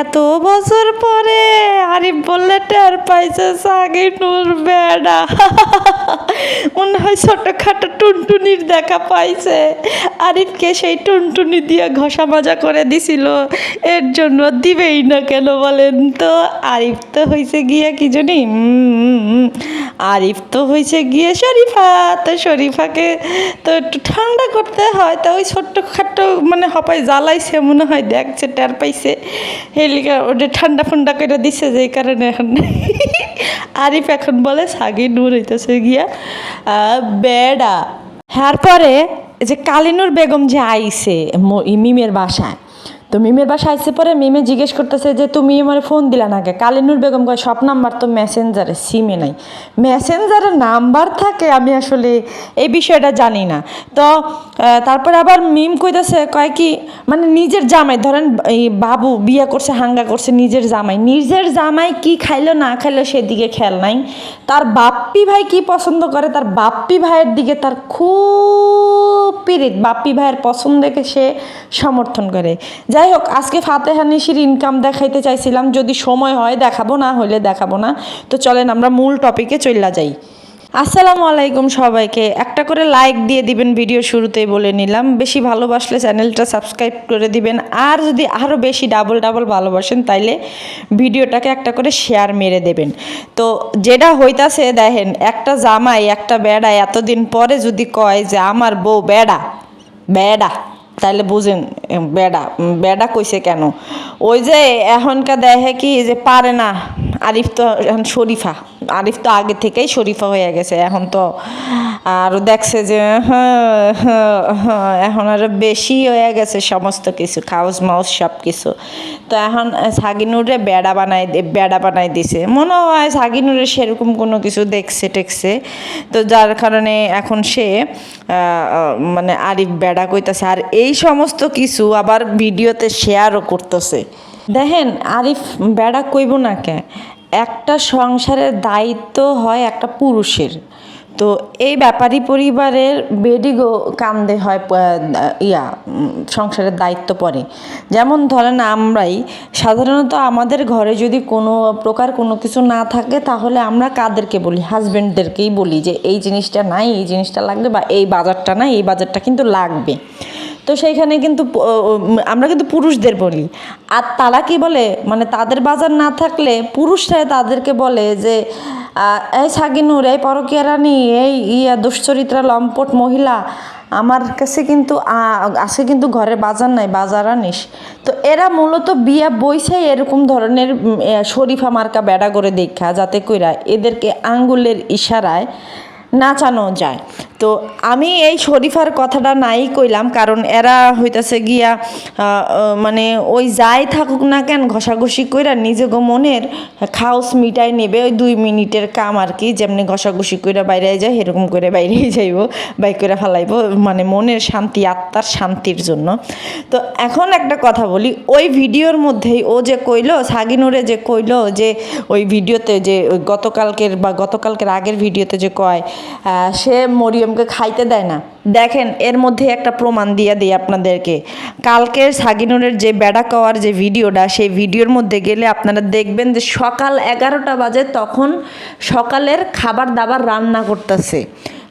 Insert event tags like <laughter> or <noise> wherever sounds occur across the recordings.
এত বছর পরে আরিফ বললে, টের পাইছে সাগিনুর বেড়া। <laughs> মনে হয় ছোটখাটো টুনটুনির দেখা পাইছে। আরিফকে সেই টুনটুনি দিয়ে ঘষা মাজা করে দিছিল। এর জন্য দিবেই না কেন বলেন তো? আরিফ তো হয়েছে গিয়ে কি জানি? আরিফ তো হয়েছে গিয়ে শরীফা। তো শরীফাকে তো একটু ঠান্ডা করতে হয়। তা ওই ছোট্ট খাট্টো মানে হপাই জ্বালাইছে, মনে হয়, দেখছে, টের পাইছে। হেলিকা ওটা ঠান্ডা ফান্ডা করে দিছে যে কারণে এখন <laughs> আরিফ এখন বলে সাগি নূর হইতেছে গিয়া বেড়া। হ্যার পরে যে কালিনুর বেগম যে আইসে মিমের বাসায় তো মিমের বাসায় আইসে পরে মিমে জিজ্ঞেস করতেছে যে, তুমি আমার ফোন দিলা না কে কালিনুর বেগম কয়, সব নাম্বার তো মেসেঞ্জারে সিমে নাই। মেসেঞ্জারে নাম্বার থাকে, আমি আসলে এই বিষয়টা জানি না। তো তারপরে আবার মিম কইতাছে, কয় কি মানে নিজের জামাই, ধরেন এই বাবু বিয়ে করছে, হাঙ্গা করছে, নিজের জামাই। নিজের জামাই কি খাইলো, না খাইলো সেদিকে খেয়াল নাই। তার বাপ্পি ভাই কি পছন্দ করে? তার বাপ্পি ভাইয়ের দিকে তার খুব পিরিত বাপ্পি ভাইয়ের পছন্দকে সে সমর্থন করে। যাই হোক, আজকে ফাতেহা নিশির ইনকাম দেখাইতে চাইছিলাম, যদি সময় হয় দেখাবো, না হলে দেখাবো না। তো চলেন আমরা মূল টপিকে চইলা যাই। আসসালামু আলাইকুম সবাইকে। একটা করে লাইক দিয়ে দিবেন ভিডিও শুরুতেই বলে নিলাম। বেশি ভালোবাসলে চ্যানেলটা সাবস্ক্রাইব করে দিবেন। আর যদি আরও বেশি ডাবল ডাবল ভালোবাসেন, তাইলে ভিডিওটাকে একটা করে শেয়ার মেরে দেবেন। তো যেটা হইতাছে, দেখেন, একটা জামাই, একটা বেড়া এতদিন পরে যদি কয় যে, আমার বউ বেড়া বেড়া। তাইলে বুঝেন বেডা বেডা কইছে কেন? ওই যে এখনকার দেখে কি যে পারে না? আরিফ তো এখন শরীফা। আরিফ তো আগে থেকেই শরীফা হয়ে গেছে এখন তো আরও দেখছে যে হ্যাঁ, এখন আরও বেশি হয়ে গেছে সমস্ত কিছু খাউস মাউস সব কিছু তো এখন সাগিনুরে বেড়া বানাই বেড়া বানাই দিছে। মনে হয় সাগিনুরে সেরকম কোনো কিছু দেখছে টেকছে। তো যার কারণে এখন সে মানে আরিফ বেড়া কইতাছে। আর এই সমস্ত কিছু আবার ভিডিওতে শেয়ারও করতেছে। দেখেন আরিফ বেড়া কইব না কে? একটা সংসারের দায়িত্ব হয় একটা পুরুষের। তো এই ব্যাপারী পরিবারের বেডিগো কান্দে হয় ইয়া সংসারের দায়িত্ব পড়ে যেমন ধরেন আমরাই, সাধারণত আমাদের ঘরে যদি কোনো প্রকার কোনো কিছু না থাকে, তাহলে আমরা কাদেরকে বলি? হাজব্যান্ডদেরকেই বলি যে, এই জিনিসটা নাই, এই জিনিসটা লাগবে বা এই বাজারটা নাই, এই বাজারটা কিন্তু লাগবে। তো সেইখানে কিন্তু আমরা কিন্তু পুরুষদের বলি। আর তারা কি বলে? মানে তাদের বাজার না থাকলে পুরুষরাই তাদেরকে বলে যে এই সাগিনুর, এই পরকিয়া রানী, এই ইয়া দুশ্চরিত্রা লম্পট মহিলা, আমার কাছে কিন্তু আছে কিন্তু ঘরে বাজার নাই, বাজার আনিস। তো এরা মূলত বিয়া বইসাই এরকম ধরনের শরীফা মার্কা বেড়া করে দেখা, যাতে কইরা এদেরকে আঙ্গুলের ইশারায় নাচানো যায়। তো আমি এই শরীফার কথাটা নাই কইলাম, কারণ এরা হইতাছে গিয়া মানে ওই যাই থাকুক না কেন ঘষাঘষি কইরা নিজে গো মনের খাওস মিটাই নেবে ওই দুই মিনিটের কাম আর কি, যেমনি ঘষাঘষি কইরা বাইরে যায় এরকম করে বাইরেই <laughs> যাইব বাই করে ফেলাইব মানে মনের শান্তি, আত্মার শান্তির জন্য। তো এখন একটা কথা বলি, ওই ভিডিওর মধ্যেই ও যে কইলো, সাগিনুরে যে কইলো যে ওই ভিডিওতে যে গতকালকের বা গতকালকের আগের ভিডিওতে যে কয় সে মরিয়মকে খাইতে দেয় না। দেখেন, এর মধ্যে একটা প্রমাণ দিয়ে দিই আপনাদেরকে। কালকের সাগিনুরের যে বেড়া কওয়ার যে ভিডিওটা, সেই ভিডিওর মধ্যে গেলে আপনারা দেখবেন যে সকাল এগারোটা বাজে তখন সকালের খাবার দাবার রান্না করতেছে।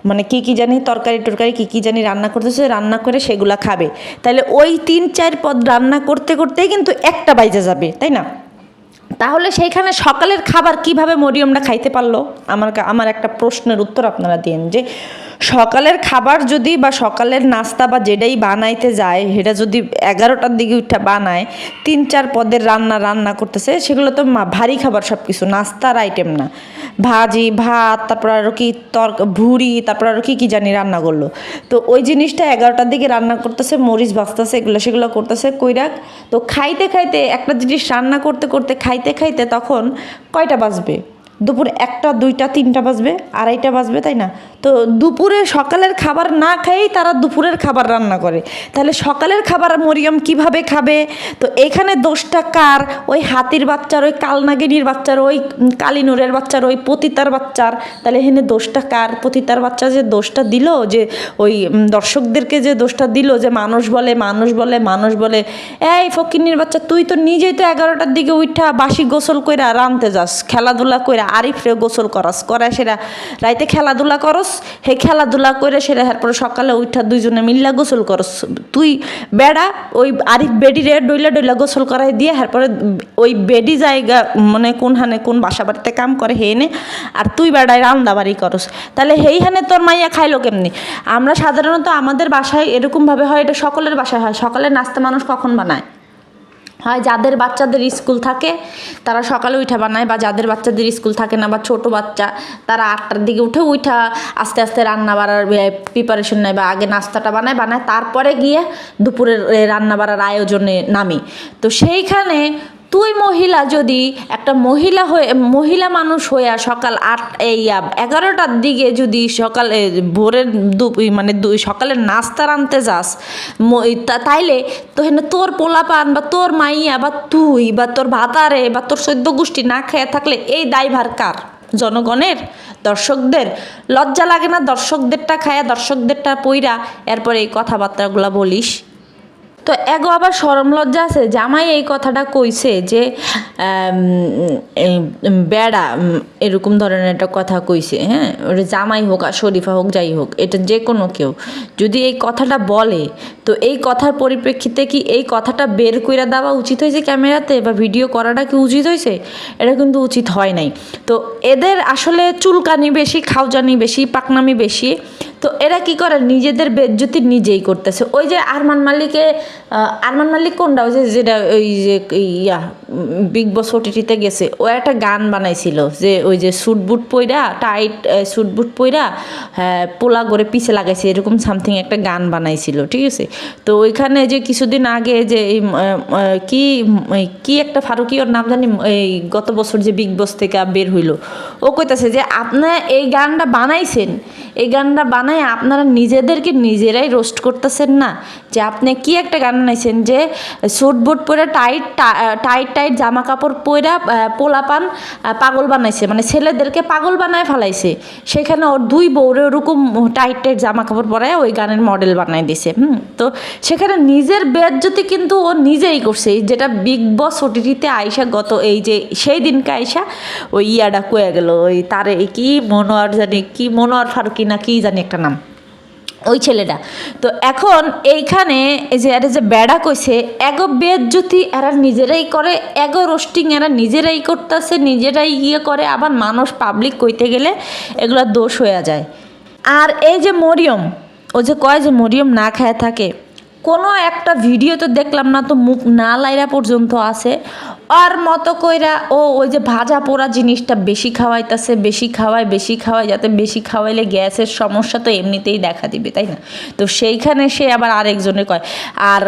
মানে কি কি জানি তরকারি টরকারি কি কি জানি রান্না করতেছে, রান্না করে সেগুলা খাবে। তাহলে ওই তিন চার পদ রান্না করতে করতেই কিন্তু একটা বাইজে যাবে, তাই না? তাহলে সেইখানে সকালের খাবার কীভাবে মরিয়মটা খাইতে পারল? আমার আমার একটা প্রশ্নের উত্তর আপনারা দিন যে সকালের খাবার যদি বা সকালের নাস্তা বা যেটাই বানাইতে যায়, সেটা যদি এগারোটার দিকে উঠে বানায়, তিন চার পদের রান্না রান্না করতেছে, সেগুলো তো ভারী খাবার সব কিছু নাস্তার আইটেম না। ভাজি, ভাত, তারপর আরও কি তর ভুড়ি, তারপর আরও কি কি জানি রান্না করল। তো ওই জিনিসটা এগারোটার দিকে রান্না করতেছে, মরিচ ভাজতেছে, এগুলো সেগুলো করতেছে কইরাক তো খাইতে খাইতে একটা জিনিস রান্না করতে করতে, খাইতে খাইতে তখন কয়টা বাজবে? দুপুর একটা, দুইটা, তিনটা বাজবে, আড়াইটা বাজবে, তাই না? তো দুপুরে সকালের খাবার না খেয়েই তারা দুপুরের খাবার রান্না করে। তাহলে সকালের খাবার মরিয়ম কীভাবে খাবে? তো এখানে দোষটা কার? ওই হাতির বাচ্চার, ওই কালনাগিনীর বাচ্চার, ওই কালিনুরের বাচ্চার, ওই পতিতার বাচ্চার। তাহলে এখানে দোষটা কার? পতিতার বাচ্চা যে দোষটা দিল, যে ওই দর্শকদেরকে যে দোষটা দিল, যে মানুষ বলে মানুষ বলে মানুষ বলে, এই ফকিন্নির বাচ্চা, তুই তো নিজেই তো এগারোটার দিকে উঠা বাসি গোসল কইরা রানতে যাস, খেলাধুলা কইরা আরিফরে গোসল করাস করা সেরা রাইতে খেলাধুলা করস, হে খেলাধুলা করে সেরা এরপরে সকালে উঠা দুইজনে মিল্লা গোসল করস। তুই বেড়া ওই আরিফ বেডি রে ডইলা ডইলা গোসল করাই দিয়ে এরপরে ওই বেডি জায়গা মানে কোন হানে কোন বাসা বাড়িতে কাম করে হে নে আর তুই বেড়ায় রান্না বাড়ি করস। তাহলে হেই হানে তোর মাইয়া খাইলো কেমনি? আমরা সাধারণত আমাদের বাসায় এরকমভাবে হয়, এটা সকলের বাসায় হয় সকালের নাস্তা মানুষ কখন বানায়? হয় যাদের বাচ্চাদের স্কুল থাকে, তারা সকালে উঠা বানায়, বা যাদের বাচ্চাদের স্কুল থাকে না, বা ছোট বাচ্চা, তারা আটটার দিকে উঠে উঠা আস্তে আস্তে রান্না বাড়ার প্রিপারেশন নেয়, বা আগে নাস্তাটা বানায় বানায়, তারপরে গিয়ে দুপুরের রান্না বাড়ার আয়োজনে নামি। তো সেইখানে তুই মহিলা যদি একটা মহিলা হয়ে, মহিলা মানুষ হইয়া সকাল আট, এই এগারোটার দিকে যদি সকালে ভোরের দু- মানে দুই সকালের নাস্তা রানতে যাস তাইলে তো হেন তোর পোলাপান বা তোর মাইয়া বা তুই বা তোর ভাতারে বা তোর সদ্য গোষ্ঠী না খেয়ে থাকলে এই দায়ভার কার? জনগণের? দর্শকদের? লজ্জা লাগে না দর্শকদেরটা খায়া দর্শকদেরটা পইরা এরপরে এই কথাবার্তাগুলা বলিস? তো এগো আবার সরম লজ্জা আছে। জামাই এই কথাটা কইছে যে বেড়া এরকম ধরনের একটা কথা কইছে হ্যাঁ? ওটা জামাই হোক আর শরীফা হোক, যাই হোক, এটা যে কোনো কেউ যদি এই কথাটা বলে, তো এই কথার পরিপ্রেক্ষিতে কি এই কথাটা বের কইরা দেওয়া উচিত হয়েছে ক্যামেরাতে বা ভিডিও করাটা কি উচিত হয়েছে? এটা কিন্তু উচিত হয় নাই। তো এদের আসলে চুলকানি বেশি, খাওজানি বেশি, পাকনামি বেশি তো এরা কি করে? নিজেদের বেজ্জতি নিজেই করতেছে। ওই যে আরমান মালিকে আরমান মালিক কোনটা? ওই যে, যেটা ওই যে ইয়া বিগ বস ওটিটিতে গেছে। ও একটা গান বানাইছিল যে, ওই যে স্যুট বুট পইরা টাইট স্যুট বুট পইরা পোলা করে পিছে লাগাইছে, এরকম সামথিং একটা গান বানাইছিল, ঠিক আছে? তো ওইখানে যে কিছুদিন আগে যে কি কি একটা ফারুকি, ওর নাম জানি, এই গত বছর যে বিগ বস থেকে বের হইল। ও কইতাছে যে, আপনি এই গানটা বানাইছেন, এই গানটা বানায় আপনারা নিজেদেরকে নিজেরাই রোস্ট করতেছেন না? যে আপনি কি একটা গান বানাইছেন যে স্যুট বুট পরে টাইট টাইট টাইট জামা কাপড় পরে পোলাপান পাগল বানাইছে। মানে ছেলেদেরকে পাগল বানায় ফেলাইছে। সেখানে ওর দুই বউরে ওরকম টাইট টাইট জামা কাপড় পরায় ওই গানের মডেল বানাই দিছে। হুম, তো সেখানে নিজের বেজ্জতি কিন্তু ও নিজেই করছে। যেটা বিগ বস ওটিটিতে আইসা গত এই যে সেই দিনকে আইসা ওই ইয়াটা কয়ে গেল। ওই তারে কি মনোয়ার জানি, কি মনোয়ার ফারুকি না কি জানি একটা নাম। ওই ছেলেটা। তো এখন এইখানে এই যে এরা যে বেড়া কইছে, এগো বেজ্জতি এরা নিজেরাই করে, এগো রোস্টিং এরা নিজেরাই করতেছে, নিজেরাই ইয়ে করে, আবার মানুষ পাবলিক কইতে গেলে এগুলো দোষ হয়ে যায়। আর এই যে মরিয়ম, ও যে কয় যে মরিয়ম না খায় থাকে, কোনো একটা ভিডিও তো দেখলাম না তো মুখ না লাইরা পর্যন্ত আছে। আর মতো কইরা ও ওই যে ভাজা পোড়া জিনিসটা বেশি খাওয়াইতেছে, বেশি খাওয়ায় বেশি খাওয়ায়, যাতে বেশি খাওয়াইলে গ্যাসের সমস্যা তো এমনিতেই দেখা দিবে, তাই না? তো সেইখানে সে আবার আরেকজনে কয়, আর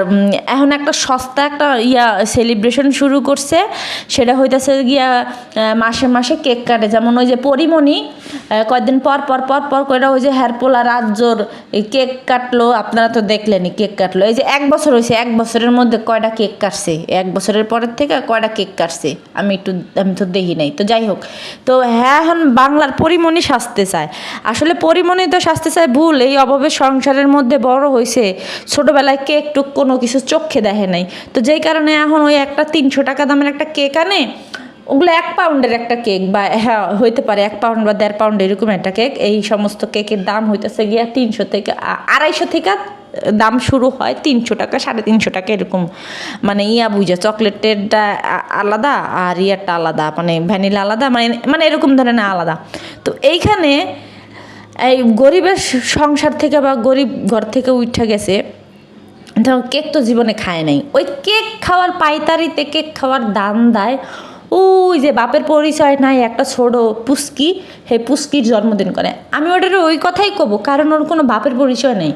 এখন একটা সস্তা একটা ইয়া সেলিব্রেশন শুরু করছে, সেটা হইতেছে গিয়া মাসে মাসে কেক কাটে। যেমন ওই যে পরিমণি কয়েকদিন পর পর পর পর করে ওই যে হেরপোলা রাজ্যর কেক কাটলো, আপনারা তো দেখলেনই কেক কাটলো। এই যে এক বছর হয়েছে এক বছরের মধ্যে কয়টা কেক কাটছে? এক বছরের পরের থেকে কয়টা কেক কাটছে। আমি একটু, আমি তো দেখি নাই। তো যাই হোক। তো হ্যাঁ এখন বাংলার পরিমণি সাজতে চায়। আসলে পরিমণি তো সাজতে চায় ভুল। এই অভাবের সংসারের মধ্যে বড় হয়েছে। ছোটোবেলায় কেক টুক কোনো কিছু চোখে দেখে নাই। তো যেই কারণে এখন ওই একটা তিনশো টাকা দামের একটা কেক আনে। ওগুলো এক পাউন্ডের একটা কেক বা হ্যাঁ হইতে পারে এক পাউন্ড বা দেড় পাউন্ড এরকম একটা কেক এই সমস্ত কেকের দাম হইতেছে গিয়া তিনশো থেকে আড়াইশো থেকে দাম শুরু হয় তিনশো টাকা, সাড়ে তিনশো টাকা এরকম। মানে ইয়া বুঝা, চকলেটেরটা আলাদা আর ইয়ারটা আলাদা মানে ভ্যানিলা আলাদা মানে মানে এরকম ধরনের আলাদা। তো এইখানে এই গরিবের সংসার থেকে বা গরিব ঘর থেকে উঠে গেছে, ধরো কেক তো জীবনে খায় নাই। ওই কেক খাওয়ার পাইতারিতে, কেক খাওয়ার দাম দেয় ওই যে বাপের পরিচয় নাই, একটা ছোট পুস্কি হে পুস্কির জন্মদিন করে। আমি ওটার ওই কথাই কব, কারণ ওর কোনো বাপের পরিচয় নেই।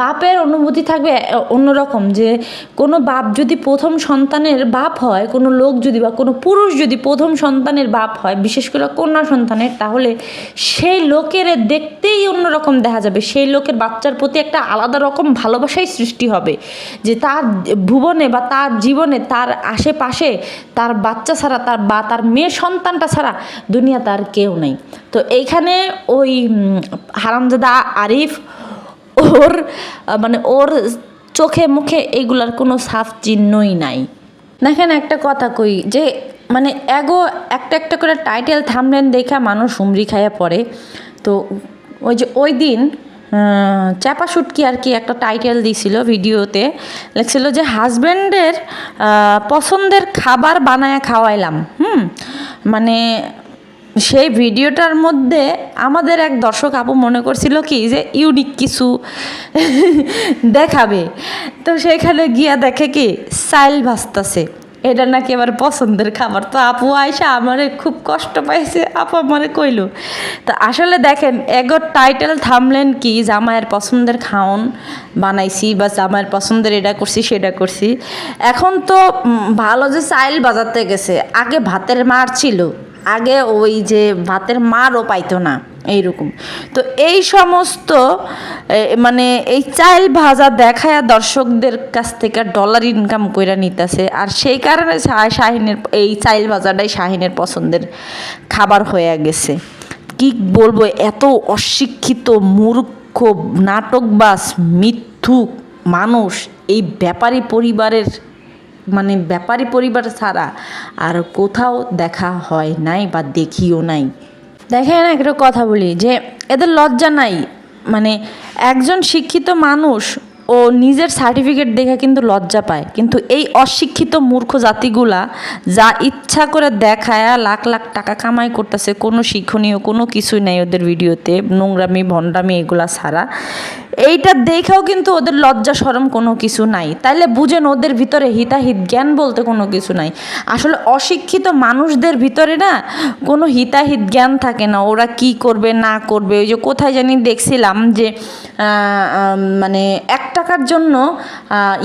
বাপের অনুভূতি থাকবে অন্যরকম, যে কোনো বাপ যদি প্রথম সন্তানের বাপ হয়, কোনো লোক যদি বা কোনো পুরুষ যদি প্রথম সন্তানের বাপ হয়, বিশেষ করে কন্যা সন্তানের, তাহলে সেই লোকের দেখতেই অন্যরকম দেখা যাবে। সেই লোকের বাচ্চার প্রতি একটা আলাদা রকম ভালোবাসাই সৃষ্টি হবে, যে তার ভুবনে বা তার জীবনে, তার আশেপাশে তার বাচ্চা ছাড়া তার বা তার মেয়ে সন্তানটা ছাড়া দুনিয়া তার কেউ নেই। তো এইখানে ওই হারামজাদা আরিফ ওর মানে ওর চোখে মুখে এইগুলার কোনো সাফ চিহ্নই নাই। দেখেন একটা কথা কই, যে মানে এগো একটা একটা করে টাইটেল থামলেন দেখা মানুষ হুমড়ি খাইয়া পড়ে। তো ওই যে ওই দিন চাপা শুটকি আর কি একটা টাইটেল দিছিল ভিডিওতে। লেখছিল যে হাজব্যান্ডের পছন্দের খাবার বানায় খাওয়াইলাম। হুম? মানে সেই ভিডিওটার মধ্যে আমাদের এক দর্শক আপু মনে করছিল কি যে ইউনিক কিছু <laughs> দেখাবে। তো সেখানে গিয়া দেখে কি সাইল ভাসতাছে এটা নাকি আমার পছন্দের খাবার। তো আপু আয়সা আমারে খুব কষ্ট পাইছে, আপু আমারে কইল। তা আসলে দেখেন, এগোর টাইটেল থামলেন কি, জামাইয়ের পছন্দের খাওন বানাইছি বা জামাইয়ের পছন্দের এটা করছি, সেটা করছি। এখন তো ভালো যে চাইল বাজাতে গেছে, আগে ভাতের মার ছিল। আগে ওই যে ভাতের মারও পাইতো না, এইরকম। তো এই সমস্ত মানে এই চাইল ভাজা দেখায়া দর্শকদের কাছ থেকে ডলার ইনকাম কইরা নিতেছে, আর সেই কারণে শাহিনের, এই চাইল ভাজাটাই শাহিনের পছন্দের খাবার হয়ে গেছে। কি বলব, এত অশিক্ষিত মূর্খ নাটকবাস মিথ্যুক মানুষ এই ব্যাপারী পরিবারের মানে ব্যাপারী পরিবার ছাড়া আর কোথাও দেখা হয় নাই বা দেখিও নাই। দেখেন একটা কথা বলি যে এদের লজ্জা নাই। মানে একজন শিক্ষিত মানুষ ও নিজের সার্টিফিকেট দেখে কিন্তু লজ্জা পায়। কিন্তু এই অশিক্ষিত মূর্খ জাতিগুলা যা ইচ্ছা করে দেখায়, লাখ লাখ টাকা কামাই করতেছে, কোনো শিক্ষণীয় কোনো কিছুই নাই ওদের ভিডিওতে নোংরামি, ভণ্ডামি এগুলা ছাড়া। এইটা দেখেও কিন্তু ওদের লজ্জা সরম কোনো কিছু নাই। তাইলে বুঝেন ওদের ভিতরে হিতাহিত জ্ঞান বলতে কোনো কিছু নাই। আসলে অশিক্ষিত মানুষদের ভিতরে না কোনো হিতাহিত জ্ঞান থাকে না। ওরা কি করবে, না করবে, ওই যে কোথায় জানি দেখছিলাম যে মানে এক টাকার জন্য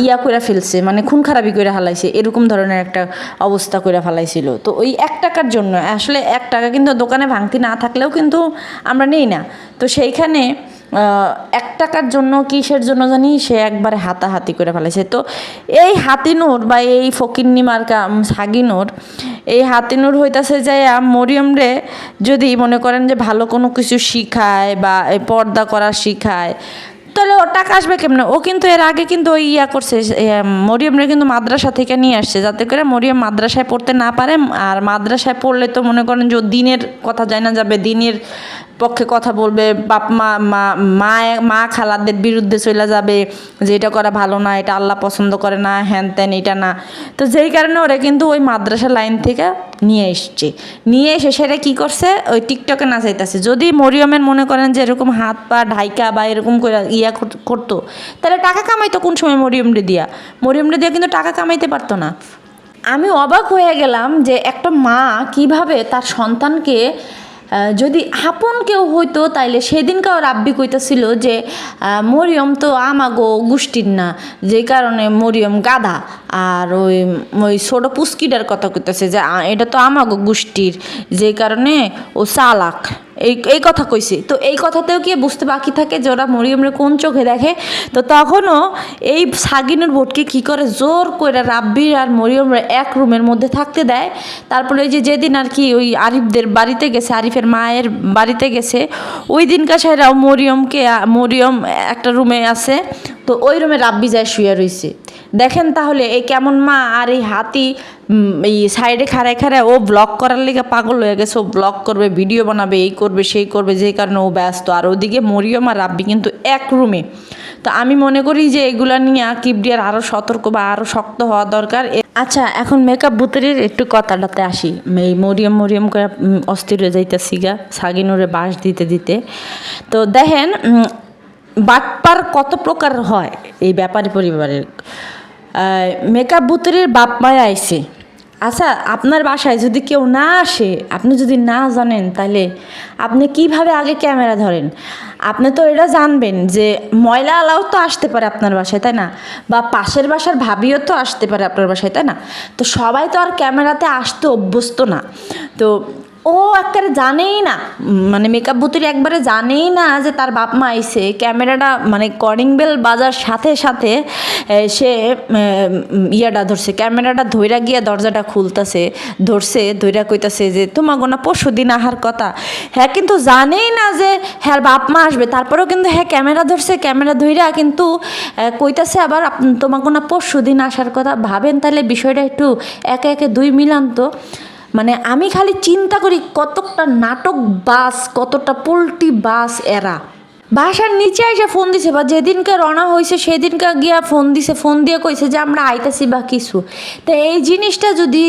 ইয়া করে ফেলছে মানে খুন খারাপি করে হালাইছে, এরকম ধরনের একটা অবস্থা করে ফেলাইছিল। তো ওই এক টাকার জন্য, আসলে এক টাকা কিন্তু দোকানে ভাঙতি না থাকলেও কিন্তু আমরা নেই না। তো সেইখানে এক টাকার জন্য কিসের জন্য জানি সে একবারে হাতাহাতি করে ফেলেছে। তো এই হাতিনুর বা এই ফকিরনি মার্কা সাগিনুর, এই হাতিনুর হইতাছে যে মরিয়ম রে যদি মনে করেন যে ভালো কোনো কিছু শিখায় বা পর্দা করা শিখায় তাহলে ওর টাকা আসবে কেমনে? ও কিন্তু এর আগে কিন্তু ওই ইয়া করছে মরিয়মরে কিন্তু মাদ্রাসা থেকে নিয়ে আসছে, যাতে করে মরিয়ম মাদ্রাসায় পড়তে না পারে, আর মাদ্রাসায় পড়লে তো মনে করেন যে দিনের কথা যায় না যাবে, দিনের পক্ষে কথা বলবে, বাপ, মা মা মা মা খালাদের বিরুদ্ধে চলে যাবে, যে এটা করা ভালো না, এটা আল্লাহ পছন্দ করে না, হ্যান ত্যান, এটা না। তো যেই কারণে ওরা কিন্তু ওই মাদ্রাসা লাইন থেকে নিয়ে এসছে। নিয়ে এসে সেটা কী করছে? ওই টিকটকে না নাচাইতেছে। যদি মরিয়মের মনে করেন যে এরকম হাত পা ঢাইকা বা এরকম করে ইয়া কর- করতো তাহলে টাকা কামাইতো কোন সময় মরিয়মরে দিয়া? মরিয়মরে দিয়া কিন্তু টাকা কামাইতে পারতো না। আমি অবাক হয়ে গেলাম যে একটা মা কীভাবে তার সন্তানকে যদি আপন কেউ হইতো তাইলে সেদিনকাও রাব্বি কইতাছিল যে মরিয়ম তো আমাগো গোষ্ঠীর না। যে কারণে মরিয়ম গাধা। আর ওই ওই ছোটো পুস্কিটার কথা কইতেছে যে এটা তো আমাগো গোষ্ঠীর। যে কারণে ও চালাক। এই এই কথা কইছে। তো এই কথাতেও কি বুঝতে বাকি থাকে যে ওরা মরিয়মরে কোন চোখে দেখে? তো তখনও এই সাগিনুর ভোটকে কি করে জোর করে রাব্বির আর মরিয়মরে এক রুমের মধ্যে থাকতে দেয়? তারপরে ওই যে যেদিন আর কি ওই আরিফদের বাড়িতে গেছে, আরিফের মায়ের বাড়িতে গেছে, ওই দিনকার সাইরাও মরিয়মকে, মরিয়ম একটা রুমে আছে, তো ওই রুমে রাব্বি যায় শুয়ে রইছে। দেখেন তাহলে এই কেমন মা আর এই হাতি এই সাইডে খাড়ায় খাড়ায় ও ব্লগ করার লেগে পাগল হয়ে গেছে। ও ব্লগ করবে ভিডিও বানাবে এই করবে সেই করবে যেই কারণে ও ব্যস্ত। আর ওদিকে মরিয়ম আর রাব্বি কিন্তু এক রুমে তো আমি মনে করি যে এগুলা নিয়ে কিবডিয়ার আরও সতর্ক বা আরও শক্ত হওয়া দরকার। আচ্ছা এখন মেকআপ বুতরির একটু কথাটাতে আসি। এই মরিয়ম মরিয়ম করে অস্থির হয়ে যাইতেছি গা সাগিনুরে বাঁশ দিতে দিতে। তো দেখেন উম, বাটপার কত প্রকার হয় এই ব্যাপারী পরিবারের। মেকআপ বুতরির বাপ মায় আইছে। আচ্ছা আপনার বাসায় যদি কেউ না আসে, আপনি যদি না জানেন, তাহলে আপনি কীভাবে আগে ক্যামেরা ধরেন? আপনি তো এটা জানবেন যে ময়লা আলাও তো আসতে পারে আপনার বাসায়, তাই না? বা পাশের বাসার ভাবিও তো আসতে পারে আপনার বাসায়, তাই না? তো সবাই তো আর ক্যামেরাতে আসতে অভ্যস্ত না। তো ও একবারে জানেই না। মানে মেকআপ বুতুরি একবারে জানেই না যে তার বাপ মা আইসে ক্যামেরাটা মানে কলিং বেল বাজার সাথে সাথে সে ইয়েটা ধরছে। ক্যামেরাটা ধইরা গিয়া দরজাটা খুলতেছে। ধরছে, ধইরা কইতাছে যে তোমার গোনা পরশু দিন আহার কথা। হ্যাঁ কিন্তু জানেই না যে হ্যাঁ বাপ মা আসবে। তারপরেও কিন্তু হ্যাঁ ক্যামেরা ধরছে, ক্যামেরা ধইরা কিন্তু কইতাছে আবার তোমার গোনা পরশু দিন আসার কথা। ভাবেন তাহলে বিষয়টা একটু একে একে দুই মিলান তো। মানে আমি খালি চিন্তা করি কতটা নাটক বাস কতটা পোল্ট্রি বাস এরা। বাসার নিচে এসে ফোন দিছে, বা যেদিনকে রওনা হয়েছে সেদিনকে গিয়া ফোন দিছে ফোন দিয়ে কইছে যে আমরা আইতাছি বা কিছু। তা এই জিনিসটা যদি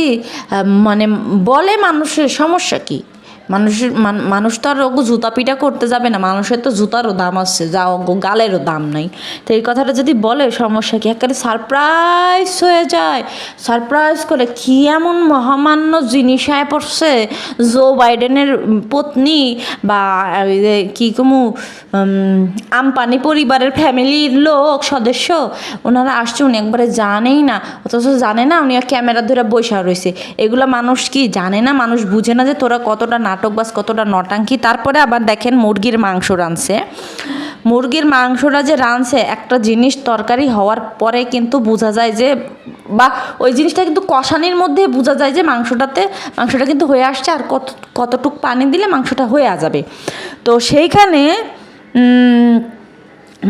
মানে বলে মানুষের সমস্যা কি? মানুষের মান- মানুষ তো আর ওগো জুতা পিটা করতে যাবে না। মানুষের তো জুতারও দাম আছে, যা ওগো গালেরও দাম নাই। তো এই কথাটা যদি বলে, সমস্যা কি? একেবারে সারপ্রাইজ হয়ে যায়। সারপ্রাইজ করে কি এমন মহামান্য জিনিস আয় পড়ছে? জো বাইডেনের পত্নী বা কি কমু আমপানি পরিবারের ফ্যামিলির লোক, সদস্য, ওনারা আসছে, উনি একবারে জানেই না। অথচ জানে না, উনি ক্যামেরা ধরে বৈশা রয়েছে। এগুলো মানুষ কি জানে না? মানুষ বুঝে না যে তোরা কতটা নাটকবাজ কতটা নটাঙ্কি? তারপরে আবার দেখেন মুরগির মাংস রাঁধছে। মুরগির মাংসটা যে রাঁধছে, একটা জিনিস তরকারি হওয়ার পরে কিন্তু বোঝা যায় যে, বা ওই জিনিসটা কিন্তু কষানির মধ্যে বোঝা যায় যে মাংসটাতে, মাংসটা কিন্তু হয়ে আসছে আর কত, কতটুক পানি দিলে মাংসটা হয়ে যাবে। তো সেইখানে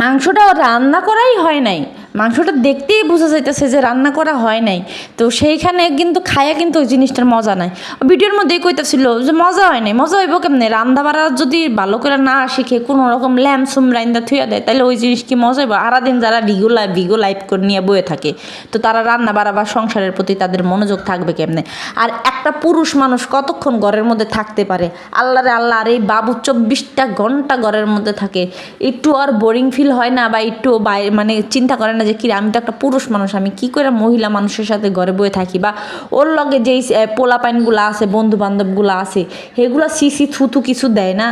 মাংসটা রান্না করাই হয় নাই। মাংসটা দেখতেই বোঝা যাইতেছে যে রান্না করা হয় নাই। তো সেইখানে কিন্তু খায়া কিন্তু ওই জিনিসটার মজা নাই। ভিডিওর মধ্যেই কইতাছিল যে মজা হয় নাই, মজা হইব কেমনে? রান্না বাড়া যদি ভালো করে না শিখে কোনো রকম ল্যাম সুম রান্দা থুয়া দেয় তাহলে ওই জিনিস কি মজা হইব? আরাদিন যারা ভিগো লাইভ ভিগো লাইভ করে নিয়ে বয়ে থাকে, তো তারা রান্না বাড়া বা সংসারের প্রতি তাদের মনোযোগ থাকবে কেমনে? আর একটা পুরুষ মানুষ কতক্ষণ ঘরের মধ্যে থাকতে পারে? আল্লাহরে আল্লাহ, আর এই বাবু চব্বিশটা ঘণ্টা ঘরের মধ্যে থাকে। একটু আর বোরিং ফিল হয় না বা একটু বাইরে মানে চিন্তা করে না যে কি আমি তো একটা পুরুষ মানুষ, আমি কি করে মহিলা মানুষের সাথে ঘরে বয়ে থাকি? বা ওর লগে যেই পোলা পাইনগুলো আছে বন্ধু বান্ধবগুলো আছে, সেগুলো সিসি থুতু কিছু দেয় না?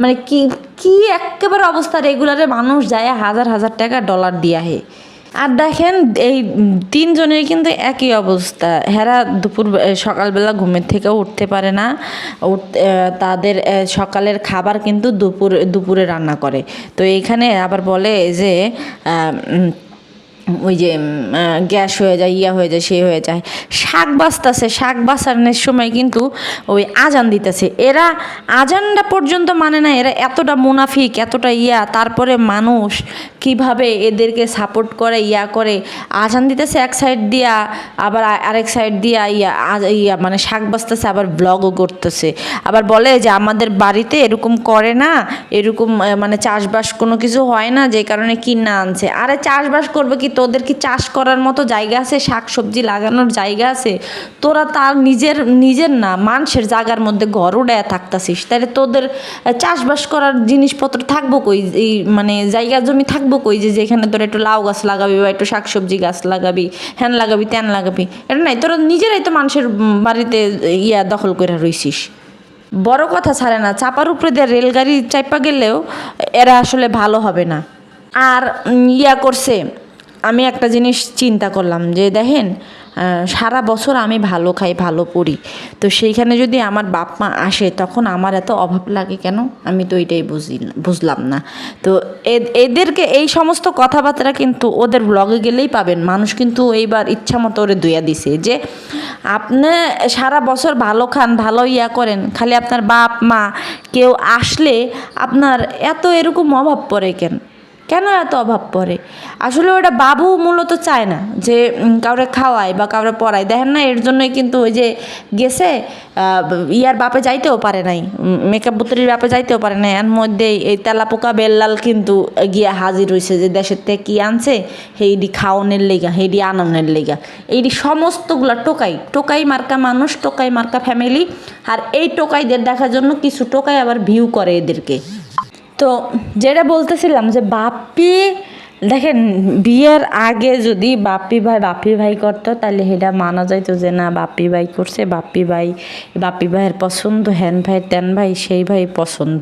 মানে কি কি একেবারে অবস্থা রেগুলারে মানুষ যায় হাজার হাজার টাকা ডলার দিয়া হে। আর দেখেন, এই তিনজনের কিন্তু একই অবস্থা। হেরা দুপুর সকালবেলা ঘুমের থেকে উঠতে পারে না। তাদের সকালের খাবার কিন্তু দুপুর, দুপুরে রান্না করে। তো এইখানে আবার বলে যে ওই যে গ্যাস হয়ে যায়, ইয়া হয়ে যায় সে হয়ে যায়। শাক বাঁচতেছে, শাক বাঁচানোর সময় কিন্তু ওই আজান দিতেছে। এরা আজানটা পর্যন্ত মানে না, এরা এতটা মুনাফিক, এতটা ইয়া, তারপরে মানুষ কীভাবে এদেরকে সাপোর্ট করে, ইয়া করে। আজান দিতেছে এক সাইড দিয়া, আবার আরেক সাইড দিয়া ইয়া ইয়া মানে শাক বাঁচতেছে, আবার ব্লগও করতেছে। আবার বলে যে, আমাদের বাড়িতে এরকম করে না, এরকম মানে চাষবাস কোনো কিছু হয় না, যে কারণে কিনা আনছে। আরে চাষবাস করবে কি তোদের কি চাষ করার মতো জায়গা আছে? শাক সবজি লাগানোর জায়গা আছে? তোরা তার নিজের নিজের না, মানুষের জায়গার মধ্যে ঘর উড়ায় থাকতাছিস। তাহলে তোদের চাষবাস করার জিনিসপত্র থাকব কই? এই মানে জায়গা জমি থাকব কই যে যেখানে তোরা একটু লাউ গাছ লাগাবি বা একটু শাক সবজি গাছ লাগাবি হ্যান লাগাবি ত্যান লাগাবি? এটা নাই, তোরা নিজেরাই তো মানুষের বাড়িতে ইয়া দখল করে রইছিস। বড় কথা ছাড়ে না, চাপার উপরে দিয়ে রেলগাড়ি চাইপা গেলেও এরা আসলে ভালো হবে না। আর ইয়া করছে আমি একটা জিনিস চিন্তা করলাম যে দেখেন সারা বছর আমি ভালো খাই, ভালো পড়ি। তো সেইখানে যদি আমার বাপ মা আসে, তখন আমার এত অভাব লাগে কেন? আমি তো এটাই বুঝি, বুঝলাম না। তো এদেরকে এই সমস্ত কথাবার্তা কিন্তু ওদের ব্লগে গেলেই পাবেন। মানুষ কিন্তু এইবার ইচ্ছা মতো ওরে দুইয়া দিছে যে, আপনি সারা বছর ভালো খান, ভালো ইয়া করেন, খালি আপনার বাপ মা কেউ আসলে আপনার এত এরকম অভাব পড়ে কেন? কেন এত অভাব পড়ে? আসলে ওটা বাবু মূলত চায় না যে কাউরে খাওয়ায় বা কাউরে পড়ায়। দেখেন না, এর জন্যই কিন্তু ওই যে গেছে ইয়ার বাপে যাইতেও পারে নাই মেকআপ বুতরির বাপে যাইতেও পারে নাই। এর মধ্যে এই তেলাপোকা বেল্লাল কিন্তু গিয়া হাজির হয়েছে যে, দেশের থেকে কী আনছে? সেইডি খাওয়ানোর লেগা সেইডি আনন্দের লেগা। এইডি সমস্তগুলা টোকাই টোকাই মার্কা মানুষ, টোকাই মার্কা ফ্যামিলি আর এই টোকাইদের দেখার জন্য কিছু টোকাই আবার ভিউ করে এদেরকে। তো যেটা বলতেছিলাম যে বাপ্পি দেখেন, বিয়ের আগে যদি বাপ্পি ভাই বাপ্পি ভাই করতো, তাহলে সেটা মানা যাইতো যে না বাপ্পি ভাই করছে বাপ্পি ভাই বাপ্পি ভাইয়ের পছন্দ হ্যান ভাই ত্যান ভাই, সেই ভাই পছন্দ।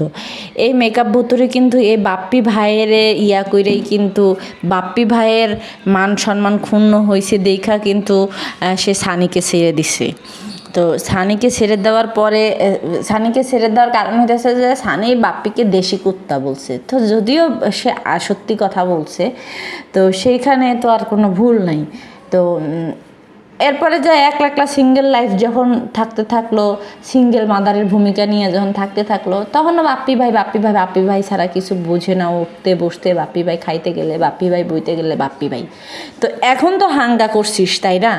এই মেকআপ ভুতুরে কিন্তু এই বাপ্পি ভাইয়ের ইয়া কইরেই কিন্তু বাপ্পি ভাইয়ের মান সম্মান ক্ষুণ্ণ হয়েছে দেখা কিন্তু সে সানিকে ছেড়ে দিছে। তো সানিকে ছেড়ে দেওয়ার পরে সানিকে ছেড়ে দেওয়ার কারণ হইতেছে যে সানি বাপ্পিকে দেশি কুত্তা বলছে। তো যদিও সে সত্যি কথা বলছে, তো সেইখানে তো আর কোনো ভুল নাই। তো এরপরে যে এক লাখলা সিঙ্গেল লাইফ যখন থাকতে থাকল সিঙ্গেল মাদারের ভূমিকা নিয়ে যখন থাকতে থাকল, তখন বাপ্পি ভাই বাপ্পি ভাই বাপ্পি ভাই ছাড়া কিছু বোঝে না উঠতে বসতে, বাপ্পি ভাই খাইতে গেলে বাপ্পি ভাই, বইতে গেলে বাপ্পি ভাই। তো এখন তো হাঙ্গা করছিস, তাই না?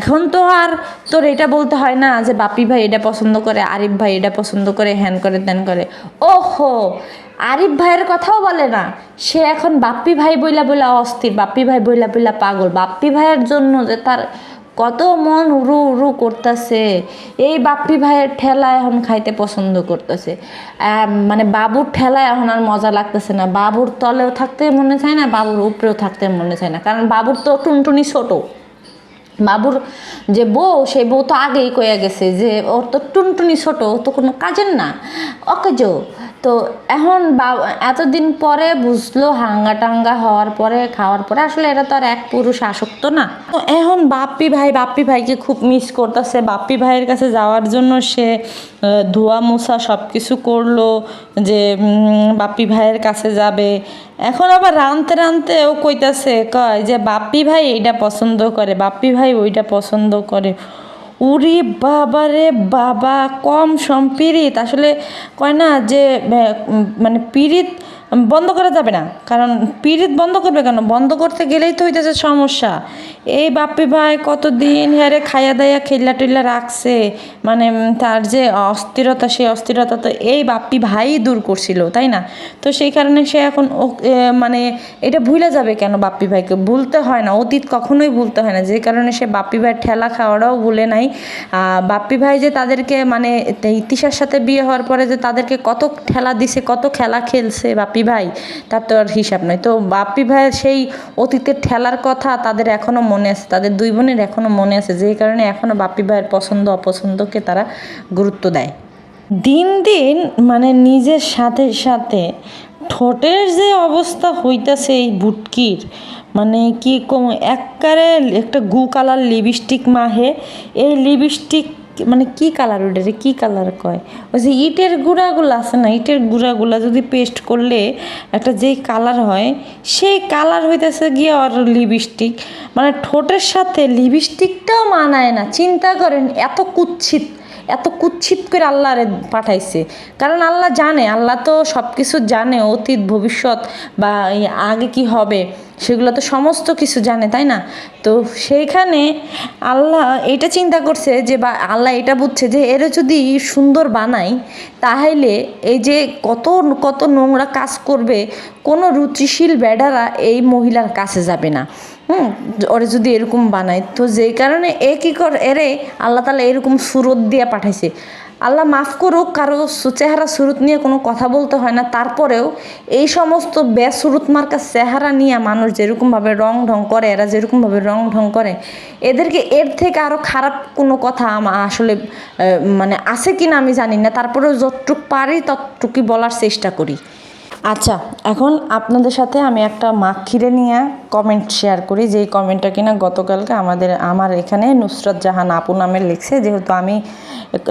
এখন তো আর তোর এটা বলতে হয় না যে বাপ্পি ভাই এটা পছন্দ করে, আরিফ ভাই এটা পছন্দ করে হ্যান করে ত্যান করে। ওহো! আরিফ ভাইয়ের কথাও বলে না। সে এখন বাপ্পি ভাই বইলা বইলা অস্থির, বাপ্পি ভাই বইলা বইলা পাগল। বাপ্পি ভাইয়ের জন্য যে তার কত মন উরু উরু করতেছে। এই বাপ্পি ভাইয়ের ঠেলা এখন খাইতে পছন্দ করতেছে। মানে বাবুর ঠেলায় এখন আর মজা লাগতেছে না। বাবুর তলেও থাকতে মনে চায় না, বাবুর উপরেও থাকতে মনে চায় না। কারণ বাবুর তো টুনটুনি ছোটো। বাবুর যে বউ, সেই বউ তো আগেই কয়ে গেছে যে, ওর তো টুনটুনি ছোট তো কোনো কাজের না। অকেজ তো এখন এতদিন পরে বুঝলো, হাঙ্গা টাঙ্গা হওয়ার পরে, খাওয়ার পরে আসলে এটা তো আর এক পুরুষ আসক্ত না। তো এখন বাপ্পি ভাই, বাপ্পি ভাইকে খুব মিস করতেছে। বাপ্পি ভাইয়ের কাছে যাওয়ার জন্য সে ধোয়া মোছা সব কিছু করল যে বাপ্পি ভাইয়ের কাছে যাবে। এখন আবার রানতে রানতে ও কইতাছে, কয় যে, বাপ্পি ভাই এইটা পছন্দ করে। বাপ্পি ভাই ওইটা পছন্দ করে। উরি বাবা রে বাবা, কম সম পিরিত আসলে কয় না যে মানে পিরিত বন্ধ করা যাবে না। কারণ পিরিত বন্ধ করবে কেন? বন্ধ করতে গেলেই তো হইতেছে সমস্যা। এই বাপ্পি ভাই, কতদিন হারে খাইয়া দাইয়া খেলা টেলা রাখছে। মানে তার যে অস্থিরতা, সেই অস্থিরতা তো এই বাপ্পি ভাই দূর করছিল, তাই না? তো সেই কারণে সে এখন মানে এটা ভুলে যাবে কেন বাপ্পি ভাইকে? ভুলতে হয় না, অতীত কখনোই ভুলতে হয় না। যে কারণে সে বাপ্পি ভাইয়ের ঠেলা খাওয়াটাও ভুলে নাই। বাপ্পি ভাই যে তাদেরকে মানে ইতিশার সাথে বিয়ে হওয়ার পরে যে তাদেরকে কত ঠেলা দিছে, কত খেলা খেলছে বাপ্পি ভাই, তার তো আর হিসাব নয় তো বাপ্পি ভাইয়ের সেই অতীতের ঠেলার কথা তাদের এখনও মনে আছে, তাদের দুই বোনের এখনও মনে আছে যে কারণে এখনও বাপ্পি ভাইয়ের পছন্দ, অপছন্দকে তারা গুরুত্ব দেয়। দিন দিন মানে নিজের সাথে সাথে ঠোঁটের যে অবস্থা হইতাছে এই বুটকির মানে কি কম, এককারে একটা গু কালার লিপস্টিক মাহে এই লিপস্টিক মানে কি কালার ওটারে কি কালার কয়? ওই যে ইটের গুঁড়াগুলো আছে না, ইটের গুঁড়াগুলো যদি পেস্ট করলে একটা যেই কালার হয়, সেই কালার হইতেছে গিয়ে আর লিপস্টিক মানে ঠোঁটের সাথে লিপস্টিকটাও মানায় না। চিন্তা করেন, এত কুচ্ছিত এত কুচ্ছিত করে আল্লাহরে পাঠাইছে। কারণ আল্লাহ জানে, আল্লাহ তো সব কিছু জানে, অতীত, ভবিষ্যৎ বা আগে কি হবে, সেগুলো তো সমস্ত কিছু জানে, তাই না? তো সেইখানে আল্লাহ এটা চিন্তা করছে যে বা আল্লাহ এটা বুঝছে যে এরা যদি সুন্দর বানাই, তাহলে এই যে কত কত নোংরা কাজ করবে, কোনো রুচিশীল বেডারা এই মহিলার কাছে যাবে না। হুম ওরে যদি এরকম বানায়, তো যেই কারণে এ কী কর, এরে আল্লাহ তালা এরকম সুরত দিয়ে পাঠাইছে। আল্লাহ মাফ করুক, কারও চেহারা সুরত নিয়ে কোনো কথা বলতে হয় না, তারপরেও এই সমস্ত বেসুরুত মার্কা চেহারা নিয়ে মানুষ যেরকমভাবে রং ঢং করে, এরা যেরকমভাবে রং ঢং করে, এদেরকে এর থেকে আরও খারাপ কোনো কথা আসলে মানে আছে কি না আমি জানি না, তারপরেও যতটুক পারি ততটুকুই বলার চেষ্টা করি। আচ্ছা এখন আপনাদের সাথে আমি একটা মাখিরে নিয়ে কমেন্ট শেয়ার করি। যেই কমেন্টটা কিনা গতকালকে আমাদের, আমার এখানে নুসরাত জাহান আপু নামে লিখছে। যেহেতু আমি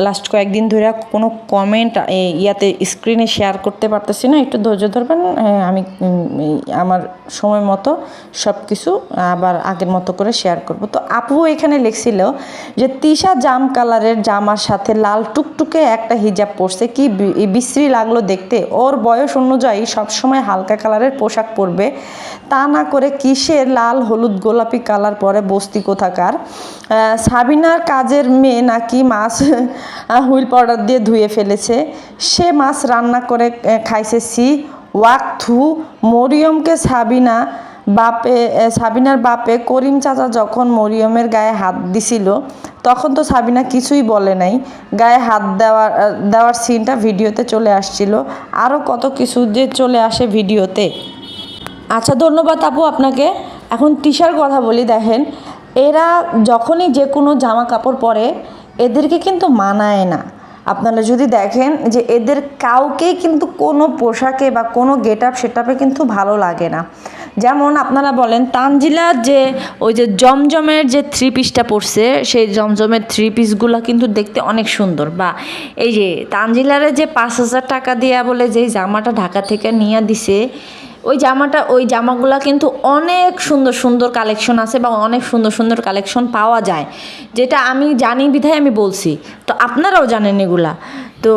লাস্ট কয়েকদিন ধরে কোনো কমেন্ট ইয়াতে স্ক্রিনে শেয়ার করতে পারতেছি না, একটু ধৈর্য ধরবেন। আমি আমার সময় মতো সব কিছু আবার আগের মতো করে শেয়ার করব। তো আপু এখানে লিখছিল যে, তিশা জাম কালারের জামার সাথে লাল টুকটুকে একটা হিজাব পরছে। কি বিশ্রী লাগল দেখতে। ওর বয়স অনুযায়ী সবসময় হালকা কালারের পোশাক পরবে। তা না করে কিসের লাল, হলুদ, গোলাপি কালার পরে বস্তি কোথাকার? সাবিনার কাজের মেয়ে নাকি মাছ হুইল পাউডার দিয়ে ধুয়ে ফেলেছে। সে মাছ রান্না করে খাইছে সি। ওয়াক থু, মরিয়মকে সাবিনা বাপে সাবিনার বাপে করিম চাচা যখন মরিয়মের গায়ে হাত দিছিল, তখন তো সাবিনা কিছুই বলে নাই। গায়ে হাত দেওয়ার দেওয়ার সিনটা ভিডিওতে চলে আসছিল। আরও কত কিছু যে চলে আসে ভিডিওতে। আচ্ছা ধন্যবাদ আপু আপনাকে। এখন টিশার কথা বলি দেখেন, এরা যখনই যে কোনো জামা কাপড় পরে, এদেরকে কিন্তু মানায় না। আপনারা যদি দেখেন যে এদের কাউকেই কিন্তু কোনো পোশাকে বা কোনো গেট আপ সেটাপে কিন্তু ভালো লাগে না। যেমন আপনারা বলেন, তানজিলা যে ওই যে জমজমের যে থ্রি পিসটা পরছে, সেই জমজমের থ্রি পিসগুলো কিন্তু দেখতে অনেক সুন্দর। বা এই যে তানজিলারে যে পাঁচ হাজার টাকা দেয়া বলে যে জামাটা ঢাকা থেকে নিয়ে দিছে, ওই জামাটা, ওই জামাগুলো কিন্তু অনেক সুন্দর সুন্দর কালেকশন আছে বা অনেক সুন্দর সুন্দর কালেকশন পাওয়া যায়। যেটা আমি জানি বিধায় আমি বলছি। তো আপনারাও জানেন এগুলা। তো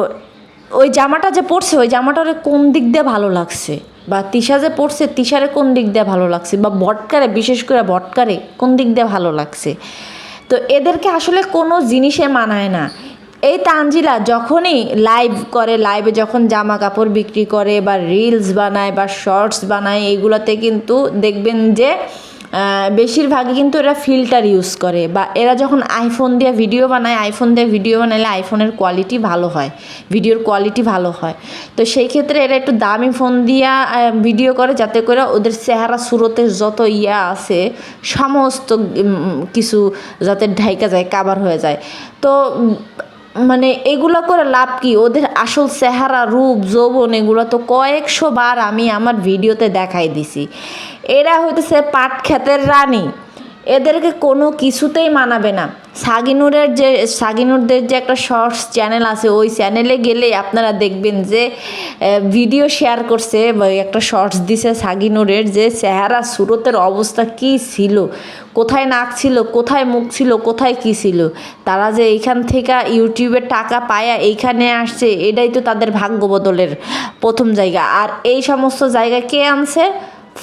ওই জামাটা যে পরছে, ওই জামাটা কোন দিক দিয়ে ভালো লাগছে? বা তিশা যে পড়ছে, তিশারে কোন দিক দিয়ে ভালো লাগছে? বা বটকারে বিশেষ করে বটকারে কোন দিক দিয়ে ভালো লাগছে? তো এদেরকে আসলে কোনো জিনিসে মানায় না। এই তানজিলা যখনই লাইভ করে লাইভে যখন জামা কাপড় বিক্রি করে বা রিলস বানায় বা শর্টস বানায় এইগুলোতে কিন্তু দেখবেন যে বেশিরভাগই কিন্তু এরা ফিল্টার ইউজ করে বা এরা যখন আইফোন দিয়ে ভিডিও বানায় আইফোন দিয়ে ভিডিও বানালে আইফোনের কোয়ালিটি ভালো হয় ভিডিওর কোয়ালিটি ভালো হয়। তো সেই ক্ষেত্রে এরা একটু দামি ফোন দিয়া ভিডিও করে যাতে করে ওদের চেহারা সুরতে যত ইয়া আছে, সমস্ত কিছু যাতে ঢাইকা যায় কাবার হয়ে যায়। তো মানে এগুলো করে লাভ কি? ওদের আসল চেহারা, রূপ, যৌবন এগুলো তো কয়েকশো বার আমি আমার ভিডিওতে দেখাই দিছি। এরা হইতেছে পাট ক্ষেতের রানী। এদেরকে কোনো কিছুতেই মানাবে না। সাগিনুরের যে, সাগিনুরদের যে একটা শর্টস চ্যানেল আছে, ওই চ্যানেলে গেলে আপনারা দেখবেন যে ভিডিও শেয়ার করছে একটা শর্টস দিছে সাগিনুরের যে চেহারা, সুরতের অবস্থা কি ছিল, কোথায় নাক ছিল, কোথায় মুখ ছিল, কোথায় কি ছিল। তারা যে এইখান থেকে ইউটিউবের টাকা পায়া এইখানে আসছে, এটাই তো তাদের ভাগ্য বদলের প্রথম জায়গা। আর এই সমস্ত জায়গা কে আনছে?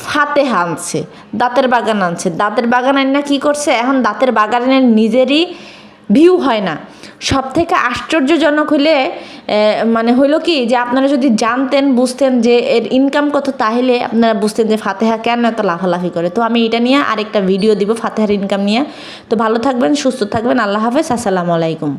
ফাতেহা আনছে দাঁতের বাগান আনছে। দাঁতের বাগান আইনা কী করছে? এখন দাঁতের বাগানের নিজেরই ভিউ হয় না। সব থেকে আশ্চর্যজনক হলে মানে হইল কি যে আপনারা যদি জানতেন, বুঝতেন যে এর ইনকাম কত, তাহলে আপনারা বুঝতেন যে ফাতেহা কেন এত লাফালাফি করে। তো আমি এটা নিয়ে আরেকটা ভিডিও দিব ফাতেহার ইনকাম নিয়ে। তো ভালো থাকবেন, সুস্থ থাকবেন, আল্লাহ হাফেজ, আসসালামু আলাইকুম।